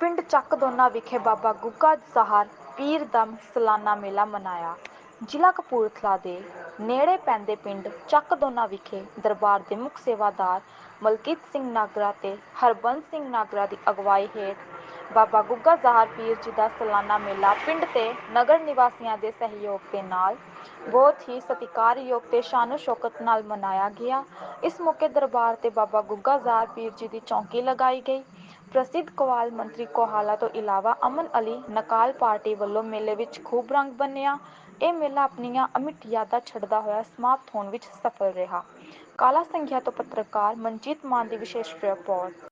ਪਿੰਡ ਚੱਕ ਦੋਨਾ ਵਿਖੇ ਬਾਬਾ ਗੁੱਗਾ ਜ਼ਾਹਰ ਪੀਰ ਦਾ ਸਾਲਾਨਾ ਮੇਲਾ ਮਨਾਇਆ। ਜ਼ਿਲ੍ਹਾ ਕਪੂਰਥਲਾ ਦੇ ਨੇੜੇ ਪੈਂਦੇ ਪਿੰਡ ਚੱਕ ਦੋਨਾ ਵਿਖੇ ਦਰਬਾਰ ਦੇ ਮੁੱਖ ਸੇਵਾਦਾਰ ਮਲਕੀਤ ਸਿੰਘ ਨਾਗਰਾ ਤੇ ਹਰਬੰਸ ਸਿੰਘ ਨਾਗਰਾ ਦੀ ਅਗਵਾਈ ਹੇਠ ਬਾਬਾ ਗੁੱਗਾ ਜ਼ਾਹਰ ਪੀਰ ਜੀ ਦਾ ਸਾਲਾਨਾ ਮੇਲਾ ਪਿੰਡ ਤੇ ਨਗਰ ਨਿਵਾਸੀਆਂ ਦੇ ਸਹਿਯੋਗ ਦੇ ਨਾਲ ਬਹੁਤ ਹੀ ਸਤਿਕਾਰਯੋਗ ਤੇ ਸ਼ਾਨੋ ਸ਼ੌਕਤ ਨਾਲ ਮਨਾਇਆ ਗਿਆ। ਇਸ ਮੌਕੇ ਦਰਬਾਰ ਤੇ ਬਾਬਾ ਗੁੱਗਾ ਜ਼ਾਹਰ ਪੀਰ ਜੀ ਦੀ ਚੌਂਕੀ ਲਗਾਈ ਗਈ। ਪ੍ਰਸਿੱਧ ਕਵਾਲ ਮੰਤਰੀ ਕੋਹਾਲਾ ਤੋਂ ਇਲਾਵਾ ਅਮਨ ਅਲੀ ਨਕਾਲ ਪਾਰਟੀ ਵੱਲੋਂ ਮੇਲੇ ਵਿੱਚ ਖੂਬ ਰੰਗ ਬੰਨਿਆ। ਇਹ ਮੇਲਾ ਆਪਣੀਆਂ ਅਮਿੱਟ ਯਾਦਾਂ ਛੱਡਦਾ ਹੋਇਆ ਸਮਾਪਤ ਹੋਣ ਵਿੱਚ ਸਫਲ ਰਿਹਾ। ਕਾਲਾ ਸੰਘਿਆ ਤੋਂ ਪੱਤਰਕਾਰ ਮਨਜੀਤ ਮਾਨ ਦੀ ਵਿਸ਼ੇਸ਼ ਰਿਪੋਰਟ।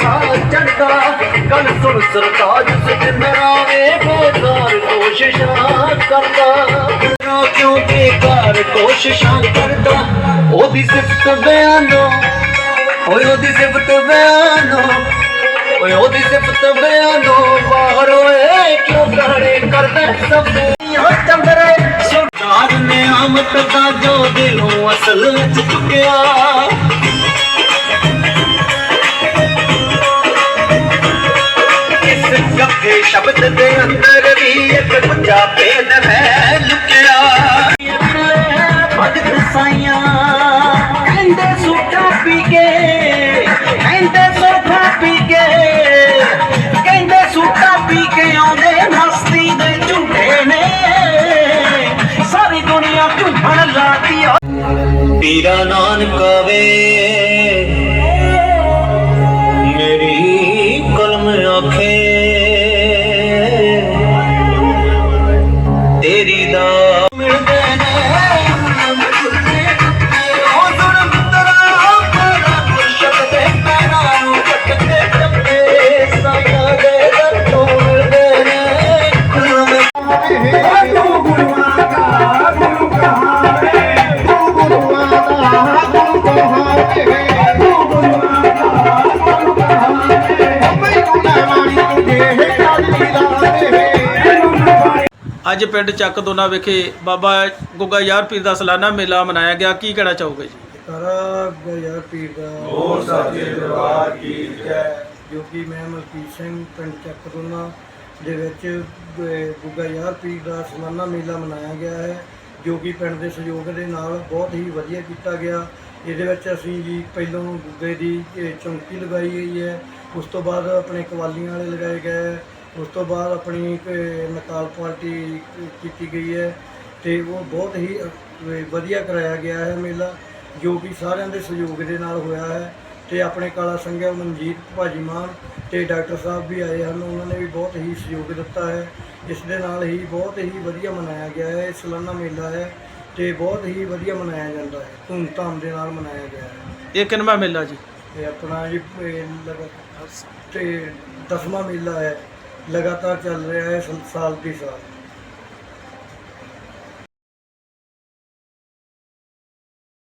ਸਾਹ ਚੜਦਾ ਗੱਲ ਸੁਣ ਸਰਤਾਜ ਸਜਣਾਵੇ ਬੇਕਾਰ ਕੋਸ਼ਿਸ਼ਾਂ ਕਰਦਾ। ਰੋ ਕਿਉਂ ਬੇਕਾਰ ਕੋਸ਼ਿਸ਼ਾਂ ਕਰਦਾ? ਉਹਦੀ ਸਿਫਤ ਬਿਆਨੋ, ਓਏ ਉਹਦੀ ਸਿਫਤ ਬਿਆਨੋ, ਓਏ ਉਹਦੀ ਸਿਫਤ ਬਿਆਨੋ, ਬਾਹਰ ਓਏ ਕਿਉਂ ਗਾਣੇ ਕਰਦਾ ਸਭ? ਦੀਆਂ ਚੰਦਰੇ ਸਰਦਾਰ ਨੇ ਆਮਤ ਦਾ ਜੋ ਦਿਲੋਂ ਅਸਲ ਵਿੱਚ ਚੁੱਕਿਆ। ਸ਼ਬਦ ਦੇ ਅੰਦਰ ਵੀ ਇੱਕ ਗੁੱਜਾ ਭੇਦ ਹੈ ਲੁਕਿਆ। ਭਗਤ ਸਾਈਆਂ ਕਹਿੰਦੇ ਸੂਟਾ ਪੀ ਕੇ, ਕਹਿੰਦੇ ਸੋਫਾ ਪੀ ਕੇ, ਕਹਿੰਦੇ ਸੂਟਾ ਪੀ ਕੇ ਆਉਂਦੇ ਮਸਤੀ ਦੇ ਝੂਠੇ ਨੇ। ਸਾਰੀ ਦੁਨੀਆ ਝੂਠਣ ਲਾਤੀ ਆ। ਪੀਰਾ ਨਾਨਕ ਵੇ ਅੱਜ ਪਿੰਡ ਚੱਕ ਦੋਨਾ ਵਿਖੇ ਬਾਬਾ ਗੁੱਗਾ ਯਾਰ ਪੀਰ ਦਾ ਸਾਲਾਨਾ ਮੇਲਾ ਮਨਾਇਆ ਗਿਆ। ਕੀ ਕਹਿਣਾ ਚਾਹੋਗੇ ਜੀ? ਸਾਰਾ ਗੁਰਯਾਰ ਪੀਰ ਦਾ ਹੋਰ ਸਾਚੇ ਦਰਬਾਰ ਕੀ ਜੈ। ਜੋ ਕਿ ਮੈਂ ਮਲਕੀਤ ਸਿੰਘ ਪਿੰਡ ਚੱਕਦੋਨਾ ਦੇ ਵਿੱਚ ਗੁੱਗਾ ਯਾਰ ਪੀਰ ਦਾ ਸਾਲਾਨਾ ਮੇਲਾ ਮਨਾਇਆ ਗਿਆ ਹੈ ਜੋ ਕਿ ਪਿੰਡ ਦੇ ਸਹਿਯੋਗ ਦੇ ਨਾਲ ਬਹੁਤ ਹੀ ਵਧੀਆ ਕੀਤਾ ਗਿਆ। ਇਹਦੇ ਵਿੱਚ ਅਸੀਂ ਜੀ ਪਹਿਲਾਂ ਗੁੱਗੇ ਦੀ ਚੌਂਕੀ ਲਗਾਈ ਗਈ ਹੈ। ਉਸ ਤੋਂ ਬਾਅਦ ਆਪਣੇ ਕਵਾਲੀਆਂ ਵਾਲੇ ਲਗਾਏ ਗਏ। ਉਸ ਤੋਂ ਬਾਅਦ ਆਪਣੀ ਇੱਕ ਨਕਾਲ ਪਾਰਟੀ ਕੀਤੀ ਗਈ ਹੈ ਤੇ ਉਹ ਬਹੁਤ ਹੀ ਵਧੀਆ ਕਰਾਇਆ ਗਿਆ ਹੈ ਮੇਲਾ ਜੋ ਕਿ ਸਾਰਿਆਂ ਦੇ ਸਹਿਯੋਗ ਦੇ ਨਾਲ ਹੋਇਆ ਹੈ ਤੇ ਆਪਣੇ ਕਾਲਾ ਸੰਘਿਆ ਮਨਜੀਤ ਭਾਜੀ ਮਾਨ ਤੇ ਡਾਕਟਰ ਸਾਹਿਬ ਵੀ ਆਏ ਹਨ ਉਹਨਾਂ ਨੇ ਵੀ ਬਹੁਤ ਹੀ ਸਹਿਯੋਗ ਦਿੱਤਾ ਹੈ। ਇਸ ਦੇ ਨਾਲ ਹੀ ਬਹੁਤ ਹੀ ਵਧੀਆ ਮਨਾਇਆ ਗਿਆ ਹੈ ਇਹ ਸਾਲਾਨਾ ਮੇਲਾ ਹੈ ਤੇ ਬਹੁਤ ਹੀ ਵਧੀਆ ਮਨਾਇਆ ਜਾਂਦਾ ਹੈ ਧੂਮਧਾਮ ਦੇ ਨਾਲ ਮਨਾਇਆ ਗਿਆ ਹੈ। ਇਹ ਕਿੰਨਵਾਂ ਮੇਲਾ ਜੀ? ਤੇ ਆਪਣਾ ਜੀ ਇਹ ਲਗਾ- ਤੇ ਦਸਵਾਂ ਮੇਲਾ ਹੈ। ਲਗਾਤਾਰ ਚੱਲ ਰਿਹਾ ਹੈ ਸੰ- ਸਾਲ ਦੀ ਸਾਲ।